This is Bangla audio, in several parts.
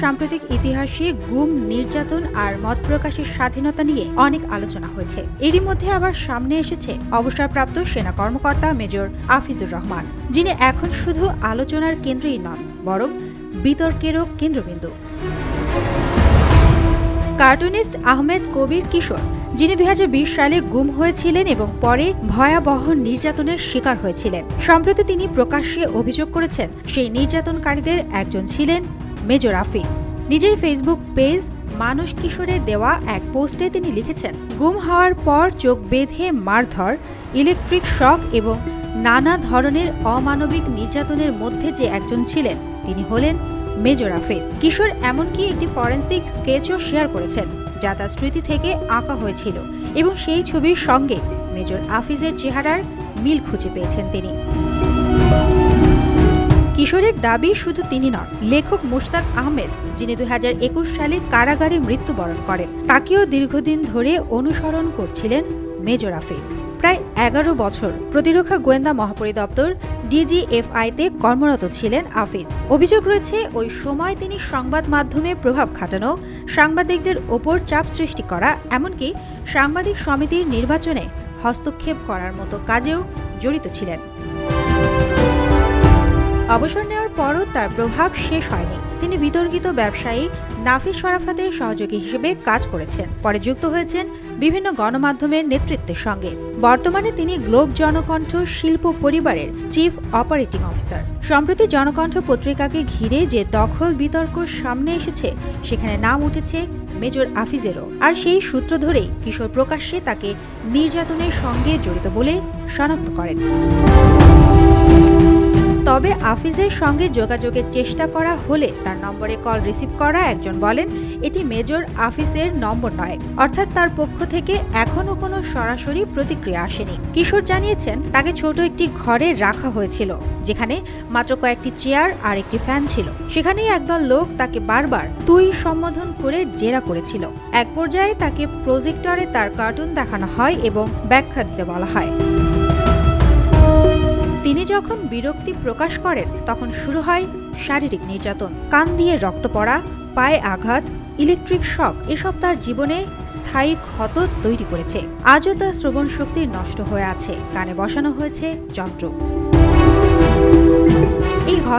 সাম্প্রতিক ইতিহাসে গুম, নির্যাতন আর মত প্রকাশের স্বাধীনতা নিয়ে অনেক আলোচনা হয়েছে। এরই মধ্যে আবার সামনে এসেছে অবসরপ্রাপ্ত সেনা কর্মকর্তা মেজর আফিজুর রহমান, যিনি এখন শুধু আলোচনার কেন্দ্রেই নন, বরং বিতর্কেরও কেন্দ্রবিন্দু। কার্টুনিস্ট আহমেদ কবির কিশোর, যিনি দুই হাজার বিশ সালে গুম হয়েছিলেন এবং পরে ভয়াবহ নির্যাতনের শিকার হয়েছিলেন। সম্প্রতি তিনি প্রকাশ্যে অভিযোগ করেছেন, সেই নির্যাতনকারীদের একজন ছিলেন মেজর আফিজ। নিজের ফেসবুক পেজ মানুষ কিশোরে দেওয়া এক পোস্টে তিনি লিখেছেন, গুম হওয়ার পর চোখ বেঁধে মারধর ইলেকট্রিক শক এবং নানা ধরনের অমানবিক নির্যাতনের মধ্যে যে একজন ছিলেন, তিনি হলেন মেজর আফিজ। কিশোর এমনকি একটি ফরেন্সিক স্কেচও শেয়ার করেছেন, যা তার স্মৃতি থেকে আঁকা হয়েছিল এবং সেই ছবির সঙ্গে মেজর আফিজের চেহারার মিল খুঁজে পেয়েছেন তিনি। কিশোরের দাবি শুধু তিনি নন, লেখক মুশতাক আহমেদ, যিনি দু হাজার একুশ সালে কারাগারে মৃত্যুবরণ করেন, তাকেও দীর্ঘদিন ধরে অনুসরণ করছিলেন মেজর আফিজ প্রায় এগারো বছর প্রতিরক্ষা গোয়েন্দা মহাপরিদপ্তর ডিজিএফআইতে কর্মরত ছিলেন আফিজ অভিযোগ রয়েছে, ওই সময় তিনি সংবাদ মাধ্যমে প্রভাব খাটানো, সাংবাদিকদের ওপর চাপ সৃষ্টি করা, এমনকি সাংবাদিক সমিতির নির্বাচনে হস্তক্ষেপ করার মতো কাজেও জড়িত ছিলেন। অবসর নেওয়ার পরও তার প্রভাব শেষ হয়নি। তিনি বিতর্কিত ব্যবসায়ী নাফিস শরাফাতের সহযোগী হিসেবে কাজ করেছেন। পরে যুক্ত হয়েছেন বিভিন্ন গণমাধ্যমের নেতৃত্বের সঙ্গে। বর্তমানে তিনি গ্লোব জনকণ্ঠ শিল্প পরিবারের চিফ অপারেটিং অফিসার। সম্প্রতি জনকণ্ঠ পত্রিকাকে ঘিরে যে দখল বিতর্ক সামনে এসেছে, সেখানে নাম উঠেছে মেজর আফিজেরও। আর সেই সূত্র ধরেই কিশোর প্রকাশ্যে তাকে নির্যাতনের সঙ্গে জড়িত বলে শনাক্ত করেন। তবে আফিজের সঙ্গে যোগাযোগের চেষ্টা করা হলে তার নম্বরে কল রিসিভ করা একজন বলেন, এটি মেজর আফিসের নম্বর নয়। অর্থাৎ তার পক্ষ থেকে এখনও কোনো সরাসরি প্রতিক্রিয়া আসেনি। কিশোর জানিয়েছেন, তাকে ছোট একটি ঘরে রাখা হয়েছিল, যেখানে মাত্র কয়েকটি চেয়ার আর একটি ফ্যান ছিল। সেখানেই একদল লোক তাকে বারবার তুই সম্বোধন করে জেরা করেছিল। এক পর্যায়ে তাকে প্রজেক্টরে তার কার্টুন দেখানো হয় এবং ব্যাখ্যা দিতে বলা হয়। যখন বিরক্তি প্রকাশ করেন, তখন শুরু হয় শারীরিক নির্যাতন। কান দিয়ে রক্ত পড়া, পায়ে আঘাত, ইলেকট্রিক শক, এসব তার জীবনে স্থায়ী ক্ষত তৈরি করেছে। আজও তার শ্রবণ শক্তি নষ্ট হয়ে আছে। কানে বসানো হয়েছে যন্ত্র।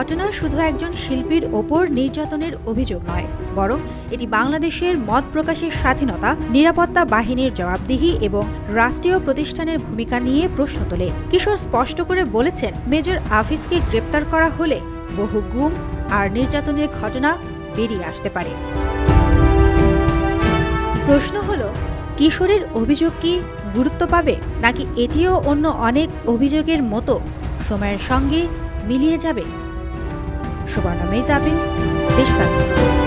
ঘটনা শুধু একজন শিল্পীর ওপর নির্যাতনের অভিযোগ নয়, বরং এটি বাংলাদেশের মত প্রকাশের স্বাধীনতা, নিরাপত্তা বাহিনীর জবাবদিহি এবং রাষ্ট্রীয় প্রতিষ্ঠানের ভূমিকা নিয়ে প্রশ্ন তোলে। কিশোর স্পষ্ট করে বলেছেন, মেজর আফিসকে গ্রেপ্তার করা হলে বহু গুম আর নির্যাতনের ঘটনা বেরিয়ে আসতে পারে। প্রশ্ন হলো, কিশোরের অভিযোগ কি গুরুত্ব পাবে, নাকি এটিও অন্য অনেক অভিযোগের মতো সময়ের সঙ্গে মিলিয়ে যাবে? সুবর্ণা মেজাবিন দেশকাল